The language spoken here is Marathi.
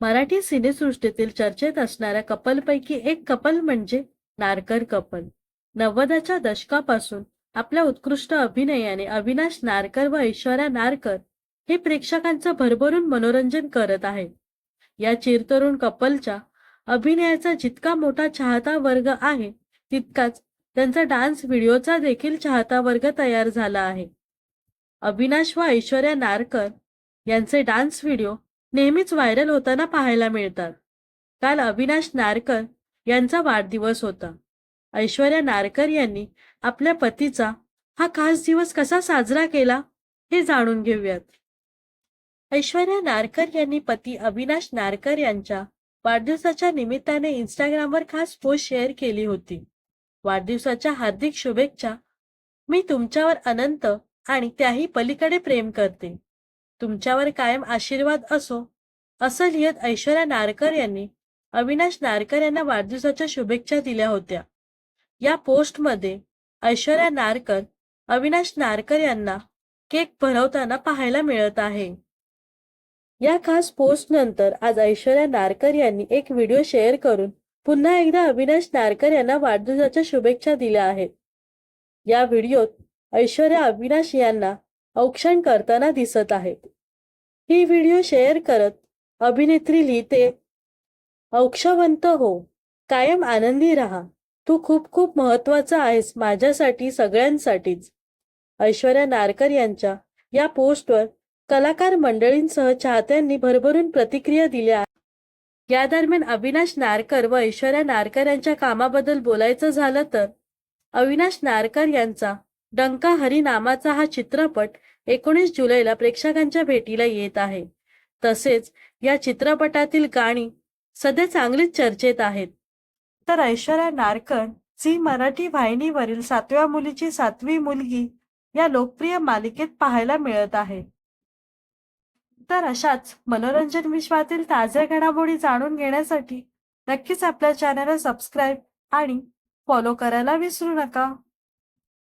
मराठी सिनेसृष्टीतील चर्चेत असणाऱ्या कपलपैकी एक कपल म्हणजे नारकर कपल. नव्वदाच्या दशकापासून आपल्या उत्कृष्ट अभिनयाने अविनाश नारकर व ऐश्वर्या नारकर हे प्रेक्षकांचं भरभरून मनोरंजन करत आहे या चिरतरुण कपलच्या अभिनयाचा जितका मोठा चाहता वर्ग आहे तितकाच त्यांचा डान्स व्हिडिओचा देखील चाहता वर्ग तयार झाला आहे. अविनाश व ऐश्वर्या नारकर यांचे डान्स व्हिडिओ नेहमीच व्हायरल होताना पाहायला मिळतात. काल अविनाश नारकर यांचा वाढदिवस होता. ऐश्वर्या नारकर यांनी आपल्या पतीचा हा खास दिवस कसा साजरा केला हे जाणून घेऊयात. ऐश्वर्या नारकर यांनी पती अविनाश नारकर यांच्या वाढदिवसाच्या निमित्ताने इंस्टाग्रामवर खास पोस्ट शेअर केली होती. वाढदिवसाच्या हार्दिक शुभेच्छा मी तुमच्यावर अनंत आणि त्याही पलीकडे प्रेम करते. तुमच्यावर कायम आशीर्वाद असो असं लिहित ऐश्वर्या नारकर यांनी अविनाश नारकर यांना वाढदिवसाच्या शुभेच्छा दिल्या होत्या. या पोस्टमध्ये ऐश्वर्या नारकर अविनाश नारकर यांना केक भरवताना पाहायला मिळत आहे. या खास पोस्ट नंतर आज ऐश्वर्या नारकर यांनी एक व्हिडिओ शेअर करून पुन्हा एकदा अविनाश नारकर यांना वाढदिवसाच्या शुभेच्छा दिल्या आहेत. या व्हिडिओत ऐश्वर्या अविनाश यांना औक्षण करताना दिसत आहेत. ही व्हिडिओ शेअर करत अभिनेत्री लिहिते औक्षवंत हो कायम आनंदी राहा. तू खूप खूप महत्त्वाचा आहेस माझ्यासाठी सगळ्यांसाठीच. ऐश्वर्या नारकर यांच्या या पोस्टवर कलाकार मंडळींसह चाहत्यांनी भरभरून प्रतिक्रिया दिल्या. आहेत या दरम्यान अविनाश नारकर व ऐश्वर्या नारकर यांच्या कामाबद्दल बोलायचं झालं तर अविनाश नारकर यांचा डंका हरी नामाचा हा चित्रपट एकोणीस जुलैला प्रेक्षकांच्या भेटीला येत आहे. तसेच या चित्रपटातील गाणी सध्या चांगलीच चर्चेत आहेत. तर ऐश्वर्या नारकर झी मराठी वाहिनीवरील सातव्या मुलीची सातवी मुलगी या लोकप्रिय मालिकेत पाहायला मिळत आहे. तर अशाच मनोरंजन विश्वातील ताज्या घडामोडी जाणून घेण्यासाठी नक्कीच आपल्या चॅनलला सबस्क्राईब आणि फॉलो करायला विसरू नका.